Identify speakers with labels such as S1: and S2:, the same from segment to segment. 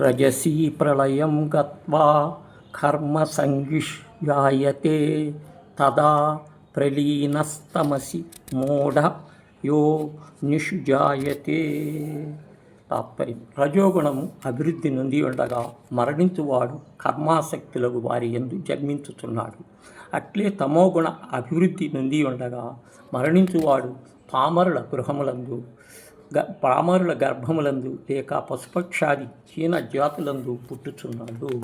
S1: రజసీ ప్రళయం గత్వా కర్మ సంగిష్యాయతే తదా ప్రలీనస్తమసి మూఢ యో నిషుజాయతే తాత్పర్యం రజోగుణము అభివృద్ధి నొంది ఉండగా మరణించువాడు కర్మాసక్తులకు వారి ఎందు జన్మించుతున్నాడు. అట్లే తమోగుణ అభివృద్ధి నొంది ఉండగా మరణించువాడు పామరుల గృహములందు పామరుల గర్భములందు లేక పశుపక్షాది చీన జాతులందు పుట్టుచున్నాడు.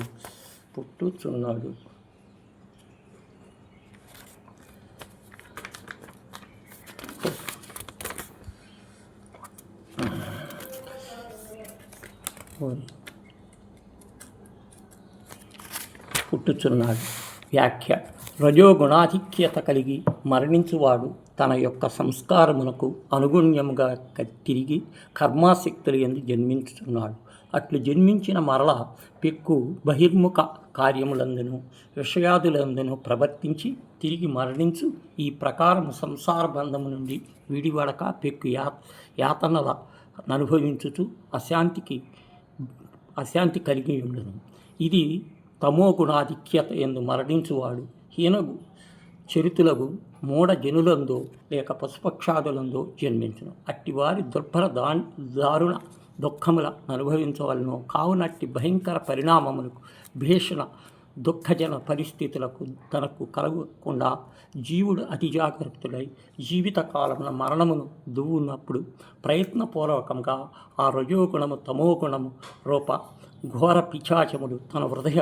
S1: పుట్టుచున్నాడు. పుట్టుచున్నాడు. వ్యాఖ్య. రజోగుణాధిక్యత కలిగి మరణించువాడు తన యొక్క సంస్కారమునకు అనుగుణ్యముగా తిరిగి కర్మాశక్తులు ఎందు జన్మించుతున్నాడు అట్లు జన్మించిన మరల పెక్కు బహిర్ముఖ కార్యములందును విషయాదులందును ప్రవర్తించి తిరిగి మరణించు ఈ ప్రకారము సంసార బంధము నుండి విడివడక పెక్కు యా యాతనల అనుభవించుచు అశాంతికి అశాంతి కలిగి ఉండను. ఇది తమో గుణాధిక్యత ఎందు మరణించువాడు హీనగు చరితులకు మూఢ జనులందో లేక పశుపక్షాదులందో జన్మించును. అట్టివారి దుర్భర దా దారుణ దుఃఖముల అనుభవించవలను. కావునట్టి భయంకర పరిణామములకు భీషణ దుఃఖజన పరిస్థితులకు తనకు కలగకుండా జీవుడు అతి జాగ్రత్తలై జీవితకాలమున మరణమును దువ్వున్నప్పుడు ప్రయత్నపూర్వకంగా ఆ రజోగుణము తమోగుణము రూప ఘోర పిచాచములు తన హృదయ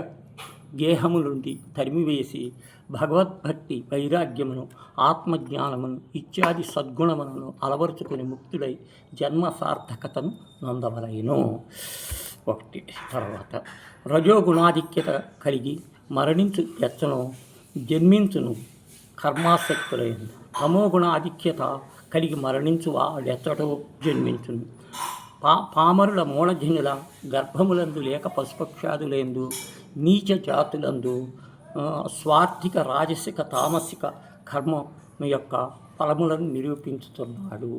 S1: గేహము నుండి తరిమివేసి భగవద్భక్తి వైరాగ్యమును ఆత్మజ్ఞానమును ఇత్యాది సద్గుణములను అలవరుచుకుని ముక్తుడై జన్మ సార్థకతను నొందవలయను ఒకటి. తర్వాత. రజోగుణాధిక్యత కలిగి మరణించు ఎచ్చను జన్మించును కర్మాసక్తులైన. తమో గుణాధిక్యత కలిగి మరణించు వాడెచ్చటో జన్మించును. పా పామరుల మూలజనుల గర్భములందు లేక పశుపక్షాదులందు నీచ జాతులందు స్వార్థిక రాజసిక తామసిక కర్మ యొక్క ఫలములను నిరూపించుతున్నాడు.